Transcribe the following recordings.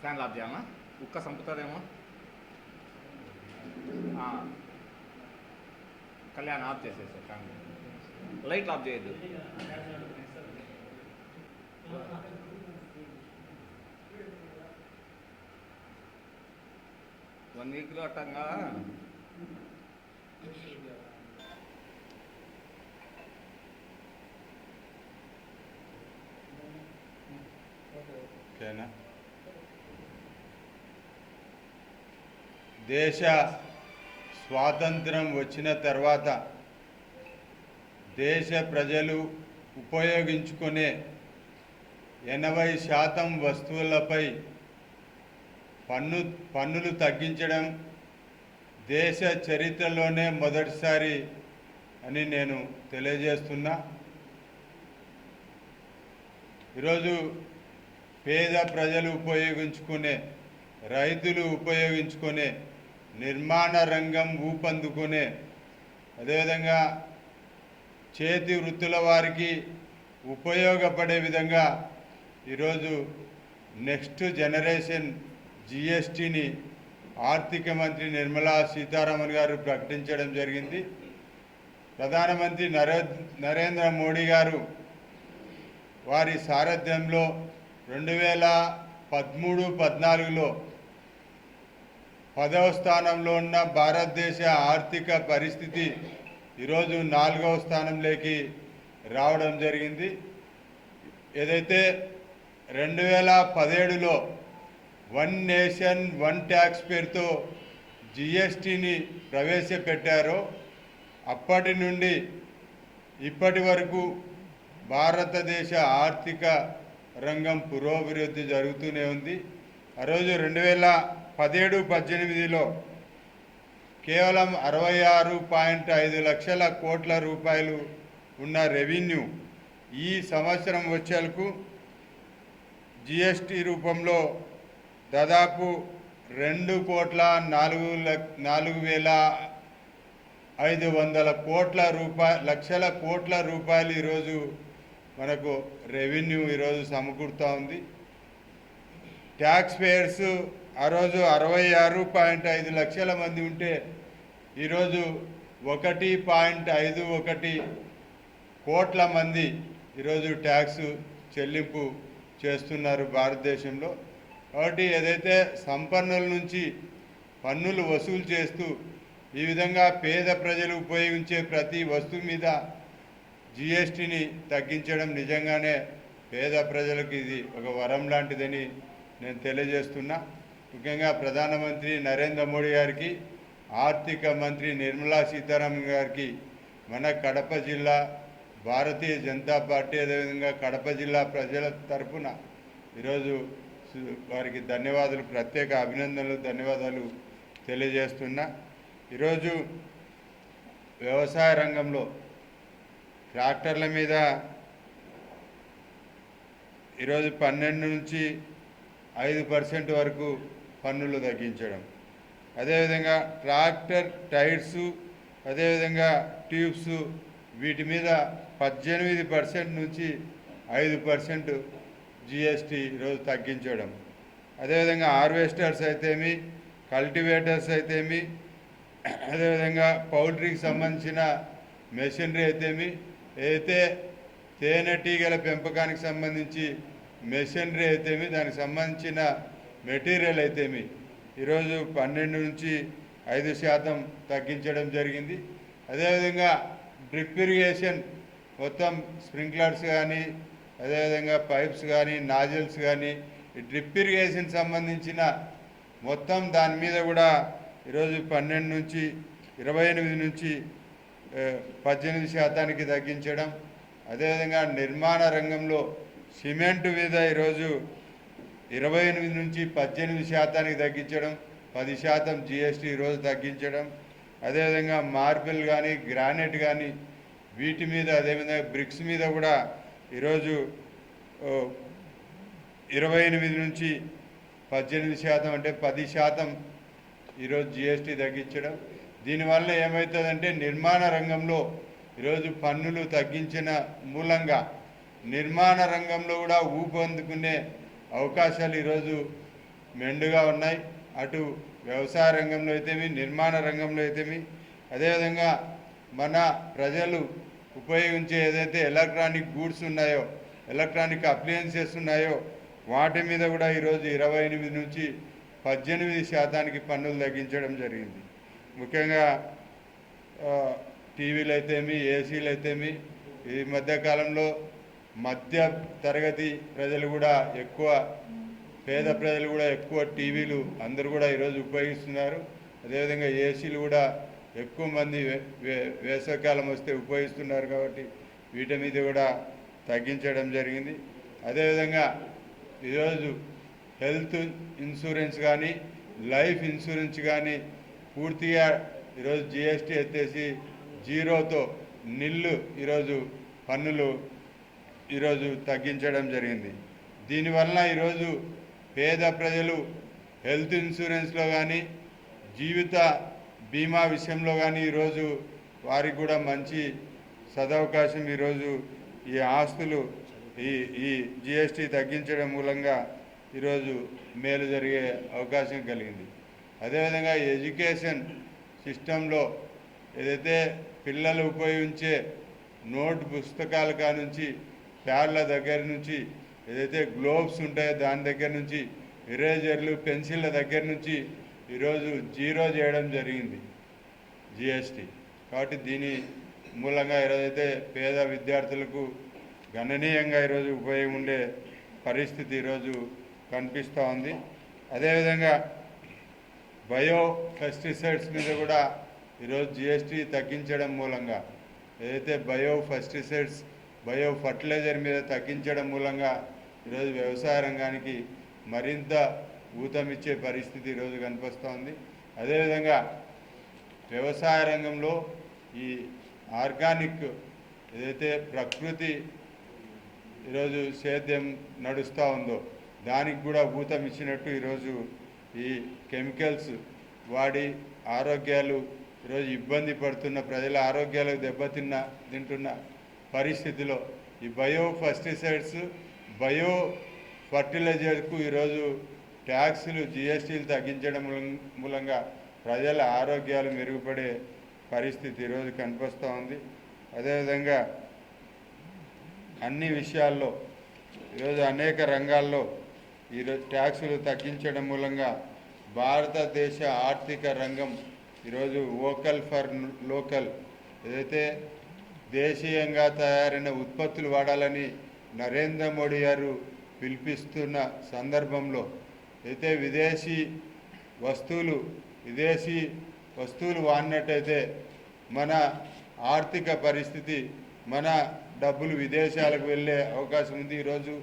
Fan off చేయాలా ఉక్క సంపుతుందేమో కళ్యాణ్ ఆఫ్ చేసేసా ఫ్యాన్ లైట్ ఆఫ్ చేయొద్దు. వన్ వీక్లో అట్టంగా దేశ స్వాతంత్రం వచ్చిన తర్వాత దేశ ప్రజలు ఉపయోగించుకునే ఎనభై శాతం వస్తువులపై పన్ను పన్నులు తగ్గించడం దేశ చరిత్రలోనే మొదటిసారి అని నేను తెలియజేస్తున్నా. ఈరోజు పేద ప్రజలు ఉపయోగించుకునే రైతులు ఉపయోగించుకునే నిర్మాణ రంగం ఊపందుకునే అదేవిధంగా చేతి వృత్తుల వారికి ఉపయోగపడే విధంగా ఈరోజు నెక్స్ట్ జనరేషన్ జిఎస్టీని ఆర్థిక మంత్రి నిర్మలా సీతారామన్ గారు ప్రకటించడం జరిగింది. ప్రధానమంత్రి నరే నరేంద్ర మోడీ గారు వారి సారథ్యంలో రెండు వేల పదమూడు పద్నాలుగులో పదవ స్థానంలో ఉన్న భారతదేశ ఆర్థిక పరిస్థితి ఈరోజు నాలుగవ స్థానంలోకి రావడం జరిగింది. ఏదైతే రెండు వేల పదిహేడులో వన్ నేషన్ వన్ ట్యాక్స్ పేరుతో జిఎస్టిని ప్రవేశపెట్టారో అప్పటి నుండి ఇప్పటి వరకు భారతదేశ ఆర్థిక రంగం పురోభివృద్ధి జరుగుతూనే ఉంది. ఆ రోజు రెండు వేల పదిహేడు పద్దెనిమిదిలో కేవలం అరవై ఆరు పాయింట్ ఐదు లక్షల కోట్ల రూపాయలు ఉన్న రెవెన్యూ ఈ సంవత్సరం వచ్చేలకు జిఎస్టి రూపంలో దాదాపు రెండు కోట్ల నాలుగు లక్ నాలుగు వేల ఐదు వందల కోట్ల రూపాయ లక్షల కోట్ల రూపాయలు ఈరోజు మనకు రెవెన్యూ ఈరోజు సమకూరుతూ ఉంది. ట్యాక్స్ పేయర్స్ ఆ రోజు అరవై ఆరు పాయింట్ ఐదు లక్షల మంది ఉంటే ఈరోజు ఒకటి పాయింట్ ఐదు ఒకటి కోట్ల మంది ఈరోజు ట్యాక్స్ చెల్లింపు చేస్తున్నారు భారతదేశంలో. కాబట్టి ఏదైతే సంపన్నుల నుంచి పన్నులు వసూలు చేస్తూ ఈ విధంగా పేద ప్రజలు ఉపయోగించే ప్రతి వస్తువు మీద జిఎస్టిని తగ్గించడం నిజంగానే పేద ప్రజలకు ఇది ఒక వరం లాంటిదని నేను తెలియజేస్తున్నా. ముఖ్యంగా ప్రధానమంత్రి నరేంద్ర మోడీ గారికి ఆర్థిక మంత్రి నిర్మలా సీతారామన్ గారికి మన కడప జిల్లా భారతీయ జనతా పార్టీ అదేవిధంగా కడప జిల్లా ప్రజల తరపున ఈరోజు వారికి ధన్యవాదాలు ప్రత్యేక అభినందనలు ధన్యవాదాలు తెలియజేస్తున్నా. ఈరోజు వ్యవసాయ రంగంలో ట్రాక్టర్ల మీద ఈరోజు పన్నెండు నుంచి ఐదు పర్సెంట్ వరకు పన్నులు తగ్గించడం. అదేవిధంగా ట్రాక్టర్ టైర్సు అదేవిధంగా ట్యూబ్స్ వీటి మీద పద్దెనిమిది పర్సెంట్ నుంచి ఐదు పర్సెంట్ జిఎస్టీ ఈరోజు తగ్గించడం. అదేవిధంగా హార్వెస్టర్స్ అయితేమి కల్టివేటర్స్ అయితేమి అదేవిధంగా పౌల్ట్రీకి సంబంధించిన మెషినరీ అయితేమి ఏదైతే తేనెటీగల పెంపకానికి సంబంధించి మెషినరీ అయితేమి దానికి సంబంధించిన మెటీరియల్ అయితేమి? ఈరోజు పన్నెండు నుంచి ఐదు శాతం తగ్గించడం జరిగింది. అదేవిధంగా డ్రిప్ ఇరిగేషన్ మొత్తం స్ప్రింక్లర్స్ కానీ అదేవిధంగా పైప్స్ కానీ నాజిల్స్ కానీ ఈ డ్రిప్ ఇరిగేషన్ సంబంధించిన మొత్తం దాని మీద కూడా ఈరోజు పన్నెండు నుంచి ఇరవై ఎనిమిది నుంచి పద్దెనిమిది శాతానికి తగ్గించడం. అదేవిధంగా నిర్మాణ రంగంలో సిమెంట్ మీద ఈరోజు ఇరవై ఎనిమిది నుంచి పద్దెనిమిది శాతానికి తగ్గించడం పది శాతం జిఎస్టీ ఈరోజు తగ్గించడం అదేవిధంగా మార్బుల్ కానీ గ్రానైట్ కానీ వీటి మీద అదేవిధంగా బ్రిక్స్ మీద కూడా ఈరోజు ఇరవై ఎనిమిది నుంచి పద్దెనిమిది శాతం అంటే పది శాతం ఈరోజు జిఎస్టీ తగ్గించడం. దీనివల్ల ఏమవుతుందంటే నిర్మాణ రంగంలో ఈరోజు పన్నులు తగ్గించిన మూలంగా నిర్మాణ రంగంలో కూడా ఊపందుకునే అవకాశాలు ఈరోజు మెండుగా ఉన్నాయి. అటు వ్యవసాయ రంగంలో అయితేమి నిర్మాణ రంగంలో అయితేమి అదేవిధంగా మన ప్రజలు ఉపయోగించే ఏదైతే ఎలక్ట్రానిక్ గూడ్స్ ఉన్నాయో ఎలక్ట్రానిక్ అప్లయన్సెస్ ఉన్నాయో వాటి మీద కూడా ఈరోజు ఇరవై ఎనిమిది నుంచి పద్దెనిమిది శాతానికి పన్నులు తగ్గించడం జరిగింది. ముఖ్యంగా టీవీలు అయితేమి ఏసీలు అయితేమి ఈ మధ్యకాలంలో మధ్య తరగతి ప్రజలు కూడా ఎక్కువ పేద ప్రజలు కూడా ఎక్కువ టీవీలు అందరూ కూడా ఈరోజు ఉపయోగిస్తున్నారు. అదేవిధంగా ఏసీలు కూడా ఎక్కువ మంది వే- వే- వేసవికాలం వస్తే ఉపయోగిస్తున్నారు కాబట్టి వీటి మీద కూడా తగ్గించడం జరిగింది. అదేవిధంగా ఈరోజు హెల్త్ ఇన్సూరెన్స్ కానీ లైఫ్ ఇన్సూరెన్స్ కానీ పూర్తిగా ఈరోజు జిఎస్టీ ఎత్తేసి జీరోతో నిల్లు ఈరోజు పన్నులు ఈరోజు తగ్గించడం జరిగింది. దీనివల్ల ఈరోజు పేద ప్రజలు హెల్త్ ఇన్సూరెన్స్లో కానీ జీవిత బీమా విషయంలో కానీ ఈరోజు వారికి కూడా మంచి సదవకాశం ఈరోజు ఈ ఆస్తులు ఈ ఈ జిఎస్టీ తగ్గించడం మూలంగా ఈరోజు మేలు జరిగే అవకాశం కలిగింది. అదేవిధంగా ఎడ్యుకేషన్ సిస్టంలో ఏదైతే పిల్లలు ఉపయోగించే నోట్ పుస్తకాల కానుంచి ప్యాడ్ల దగ్గర నుంచి ఏదైతే గ్లోబ్స్ ఉంటాయో దాని దగ్గర నుంచి ఇరేజర్లు పెన్సిళ్ళ దగ్గర నుంచి ఈరోజు జీరో చేయడం జరిగింది జిఎస్టీ. కాబట్టి దీని మూలంగా ఈరోజైతే పేద విద్యార్థులకు గణనీయంగా ఈరోజు ఉపయోగం ఉండే పరిస్థితి ఈరోజు కనిపిస్తూ ఉంది. అదేవిధంగా బయో పెస్టిసైడ్స్ మీద కూడా ఈరోజు జిఎస్టీ తగ్గించడం మూలంగా ఏదైతే బయో పెస్టిసైడ్స్ బయో ఫర్టిలైజర్ మీద తగ్గించడం మూలంగా ఈరోజు వ్యవసాయ రంగానికి మరింత ఊతమిచ్చే పరిస్థితి ఈరోజు కనిపిస్తోంది. అదేవిధంగా వ్యవసాయ రంగంలో ఈ ఆర్గానిక్ ఏదైతే ప్రకృతి ఈరోజు సేద్యం నడుస్తూ ఉందో దానికి కూడా ఊతం ఇచ్చినట్టు ఈరోజు ఈ కెమికల్స్ వాడి ఆరోగ్యాలు ఈరోజు ఇబ్బంది పడుతున్న ప్రజల ఆరోగ్యాలకు దెబ్బతిన్న తింటున్న పరిస్థితిలో ఈ బయో ఫెస్టిసైడ్స్ బయో ఫర్టిలైజర్కు ఈరోజు ట్యాక్సులు జిఎస్టీలు తగ్గించడం మూలంగా ప్రజల ఆరోగ్యాలు మెరుగుపడే పరిస్థితి ఈరోజు కనిపిస్తూ ఉంది. అదేవిధంగా అన్ని విషయాల్లో ఈరోజు అనేక రంగాల్లో ఈరోజు ట్యాక్సులు తగ్గించడం మూలంగా భారతదేశ ఆర్థిక రంగం ఈరోజు వోకల్ ఫర్ లోకల్. ఏదైతే దేశీయంగా తయారైన ఉత్పత్తులు వాడాలని నరేంద్ర మోడీ గారు పిలిపిస్తున్న సందర్భంలో అయితే విదేశీ వస్తువులు విదేశీ వస్తువులు వాడినట్టయితే మన ఆర్థిక పరిస్థితి మన డబ్బులు విదేశాలకు వెళ్ళే అవకాశం ఉంది. ఈరోజు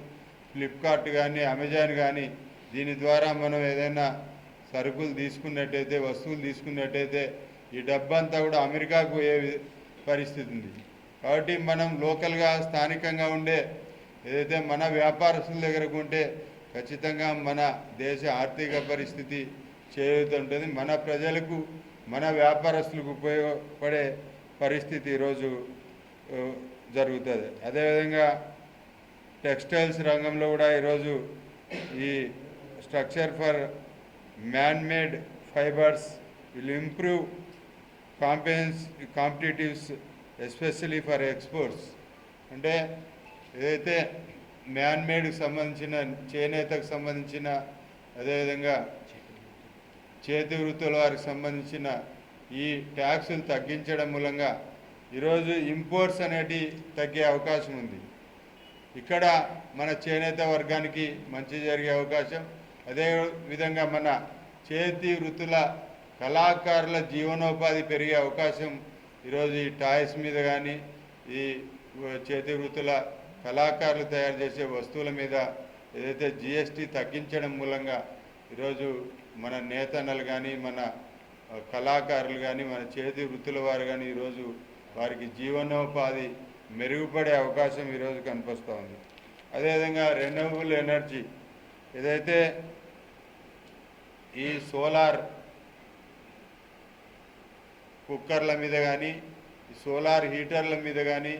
ఫ్లిప్కార్ట్ కానీ అమెజాన్ కానీ దీని ద్వారా మనం ఏదైనా సరుకులు తీసుకున్నట్టయితే వస్తువులు తీసుకున్నట్టయితే ఈ డబ్బంతా కూడా అమెరికాకు పోయే పరిస్థితి ఉంది. కాబట్టి మనం లోకల్గా స్థానికంగా ఉండే ఏదైతే మన వ్యాపారస్తుల దగ్గరకు ఉంటే ఖచ్చితంగా మన దేశ ఆర్థిక పరిస్థితి చేయుతుంటుంది మన ప్రజలకు మన వ్యాపారస్తులకు ఉపయోగపడే పరిస్థితి ఈరోజు జరుగుతుంది. అదేవిధంగా టెక్స్టైల్స్ రంగంలో కూడా ఈరోజు ఈ structure for man made fibres will improve కాంపెన్స్ competitiveness especially for exports అంటే ఏదైతే మ్యాన్మేడ్కి సంబంధించిన చేనేతకు సంబంధించిన అదేవిధంగా చేతి వృత్తుల వారికి సంబంధించిన ఈ ట్యాక్సులు తగ్గించడం మూలంగా ఈరోజు ఇంపోర్ట్స్ అనేటి తగ్గే అవకాశం ఉంది. ఇక్కడ మన చేనేత వర్గానికి మంచి జరిగే అవకాశం అదే విధంగా మన చేతి వృత్తుల కళాకారుల జీవనోపాధి పెరిగే అవకాశం ఈరోజు ఈ టాయ్స్ మీద కానీ ఈ చేతి వృత్తుల కళాకారులు తయారు చేసే వస్తువుల మీద ఏదైతే జిఎస్టీ తగ్గించడం మూలంగా ఈరోజు మన నేతన్నలు కానీ మన కళాకారులు కానీ మన చేతి వృత్తుల వారు కానీ ఈరోజు వారికి జీవనోపాధి మెరుగుపడే అవకాశం ఈరోజు కనిపిస్తూ ఉంది. అదేవిధంగా రెన్యూవబుల్ ఎనర్జీ ఏదైతే ఈ సోలార్ కుక్కర్ల మీద కానీ సోలార్ హీటర్ల మీద కానీ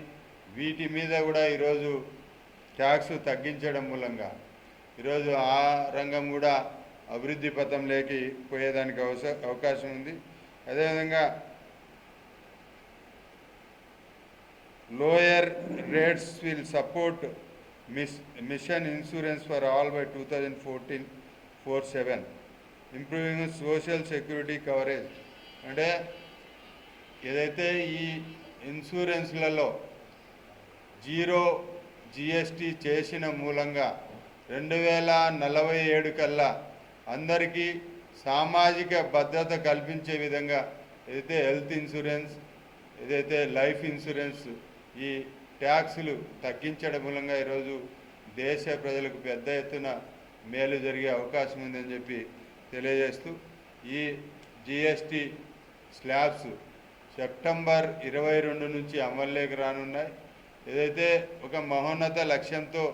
వీటి మీద కూడా ఈరోజు ట్యాక్స్ తగ్గించడం మూలంగా ఈరోజు ఆ రంగం కూడా అభివృద్ధి పథంలోకి పోయేదానికి అవస అవకాశం ఉంది. అదేవిధంగా lower rates will support miss mission insurance for all by two thousand fourteen four seven improving social security coverage. అంటే ఏదైతే ఈ ఇన్సూరెన్స్లలో జీరో జిఎస్టి చేసిన మూలంగా రెండు వేల నలభై ఏడు కల్లా అందరికీ సామాజిక భద్రత కల్పించే విధంగా ఏదైతే హెల్త్ ఇన్సూరెన్స్ ఏదైతే లైఫ్ ఇన్సూరెన్స్ ఈ ట్యాక్సులు తగ్గించడం మూలంగా ఈరోజు దేశ ప్రజలకు పెద్ద ఎత్తున మేలు జరిగే అవకాశం ఉందని చెప్పి తెలియజేస్తూ ఈ జిఎస్టి స్లాబ్స్ సెప్టెంబర్ ఇరవై రెండు నుంచి అమల్లోకి రానున్నాయి. ఏదైతే ఒక మహోన్నత లక్ష్యంతో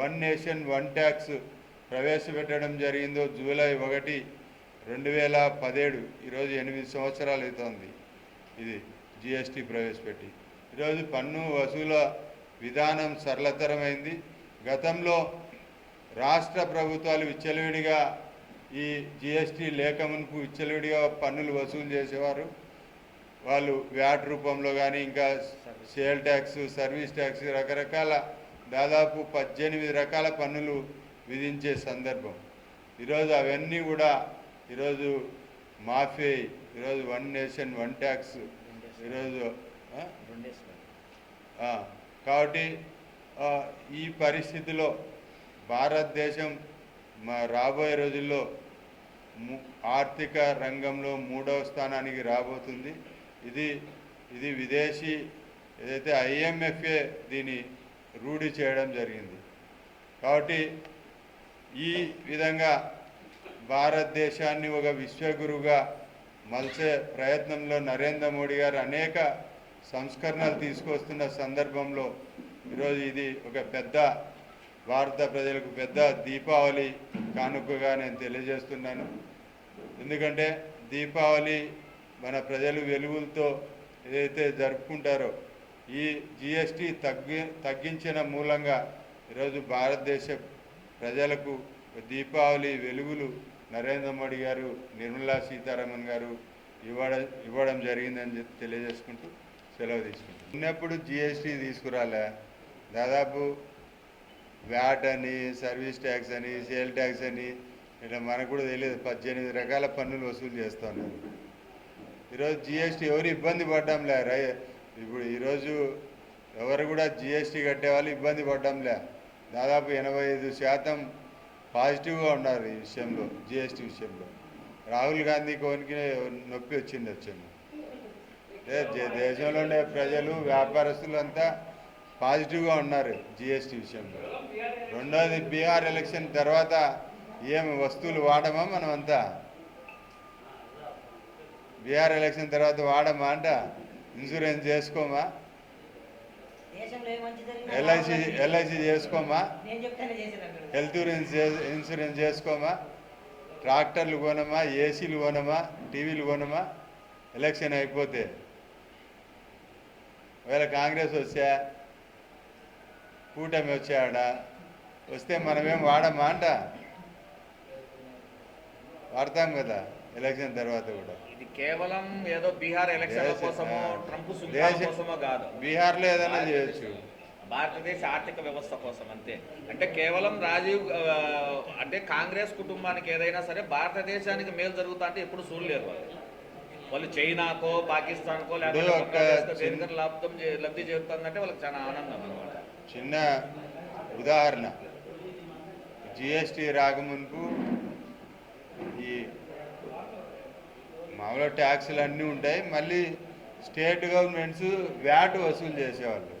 వన్ నేషన్ వన్ ట్యాక్స్ ప్రవేశపెట్టడం జరిగిందో జూలై ఒకటి రెండు వేల పదిహేడు ఈరోజు ఎనిమిది సంవత్సరాలు అవుతోంది ఇది జిఎస్టీ ప్రవేశపెట్టి. ఈరోజు పన్ను వసూల విధానం సరళతరమైంది. గతంలో రాష్ట్ర ప్రభుత్వాలు విచ్చలవిడిగా ఈ జిఎస్టీ లేక మునుపు విచ్చలవిడిగా పన్నులు వసూలు చేసేవారు. వాళ్ళు వ్యాట్ రూపంలో కానీ ఇంకా సేల్ ట్యాక్స్ సర్వీస్ ట్యాక్స్ రకరకాల దాదాపు పద్దెనిమిది రకాల పన్నులు విధించే సందర్భం. ఈరోజు అవన్నీ కూడా ఈరోజు మాఫీ ఈరోజు వన్ నేషన్ వన్ ట్యాక్స్ ఈరోజు కాబట్టి ఈ పరిస్థితిలో భారతదేశం మా రాబోయే రోజుల్లో ము- ఆర్థిక రంగంలో మూడవ స్థానానికి రాబోతుంది. ఇది ఇది విదేశీ ఏదైతే ఐఎంఎఫ్ఏ దీన్ని రూఢి చేయడం జరిగింది. కాబట్టి ఈ విధంగా భారతదేశాన్ని ఒక విశ్వగురువుగా మలిచే ప్రయత్నంలో నరేంద్ర మోడీ గారు అనేక సంస్కరణలు తీసుకొస్తున్న సందర్భంలో ఈరోజు ఇది ఒక పెద్ద భారత ప్రజలకు పెద్ద దీపావళి కానుకగా నేను తెలియజేస్తున్నాను. ఎందుకంటే దీపావళి మన ప్రజలు వెలుగులతో ఏదైతే జరుపుకుంటారో ఈ జిఎస్టీ తగ్గి తగ్గించిన మూలంగా ఈరోజు భారతదేశ ప్రజలకు దీపావళి వెలుగులు నరేంద్ర మోడీ గారు నిర్మలా సీతారామన్ గారు ఇవ్వడం ఇవ్వడం జరిగిందని తెలియజేసుకుంటూ సెలవు తీసుకుంటాం ఉన్నప్పుడు జిఎస్టీ తీసుకురాలే. దాదాపు వ్యాట్ అని సర్వీస్ ట్యాక్స్ అని సేల్ ట్యాక్స్ అని ఇట్లా మనకు కూడా తెలియదు. పద్దెనిమిది రకాల పన్నులు వసూలు చేస్తూ ఉన్నారు. ఈరోజు జిఎస్టీ ఎవరు ఇబ్బంది పడ్డంలే రై ఇప్పుడు ఈరోజు ఎవరు కూడా జిఎస్టీ కట్టేవాళ్ళు ఇబ్బంది పడ్డంలే. దాదాపు ఎనభై ఐదు శాతం పాజిటివ్గా ఉన్నారు ఈ విషయంలో జిఎస్టీ విషయంలో. రాహుల్ గాంధీ కోనికి నొప్పి వచ్చింది వచ్చాము అంటే దేశంలో ఉండే ప్రజలు వ్యాపారస్తులు అంతా పాజిటివ్గా ఉన్నారు జిఎస్టీ విషయంలో. రెండోది బీహార్ ఎలక్షన్ తర్వాత ఏం వస్తువులు వాడమా మనమంతా? బీహార్ ఎలక్షన్ తర్వాత వాడమా అంట ఇన్సూరెన్స్ చేసుకోమా? ఎల్ఐసి ఎల్ఐసి చేసుకోమా? హెల్త్ ఇన్సూరెన్స్ ఇన్సూరెన్స్ చేసుకోమా? ట్రాక్టర్లు కొనమా? ఏసీలు కొనమా? టీవీలు కొనమా? ఎలక్షన్ అయిపోతే. ఒకవేళ కాంగ్రెస్ వచ్చా? కూటమి వచ్చాడ? వస్తే మనమేం వాడమా అంట? వాడతాం కదా ఎలక్షన్ తర్వాత కూడా. ఇది కేవలం ఏదో బీహార్ ఎలక్షన్ల దేశ- కోసమో ట్రంప్ కోసమో కాదు. బీహార్లో ఏదైనా చేయొచ్చు. భారతదేశ ఆర్థిక వ్యవస్థ కోసం అంతే. అంటే కేవలం రాజీవ్ అంటే కాంగ్రెస్ కుటుంబానికి ఏదైనా సరే భారతదేశానికి మేలు జరుగుతా అంటే ఎప్పుడు చూడలేరు వాళ్ళు. వాళ్ళు చైనాకో పాకిస్తాన్కో లేకపోతే లాభం చే- లబ్ధి చేరుతుందంటే వాళ్ళకి చాలా ఆనందం అనమాట చిన్న ఉదాహరణ. జిఎస్టీ రాకమునుపు ఈ మామూలు ట్యాక్సులు అన్నీ ఉంటాయి. మళ్ళీ స్టేట్ గవర్నమెంట్స్ వ్యాట్ వసూలు చేసేవాళ్ళు.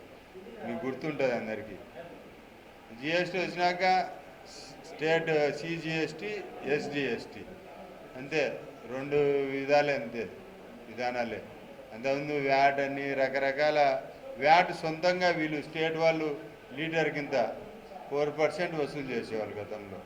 మీకు గుర్తుంటుంది అందరికీ. జిఎస్టీ వచ్చినాక స్టేట్ సిజిఎస్టీ ఎస్జిఎస్టీ అంతే. రెండు విధాలే అంతే విధానాలే. అంతకుముందు వ్యాట్ అని రకరకాల వ్యాట్ సొంతంగా వీళ్ళు స్టేట్ వాళ్ళు లీటర్ కింద ఫోర్ పర్సెంట్ వసూలు చేసేవాళ్ళు గతంలో.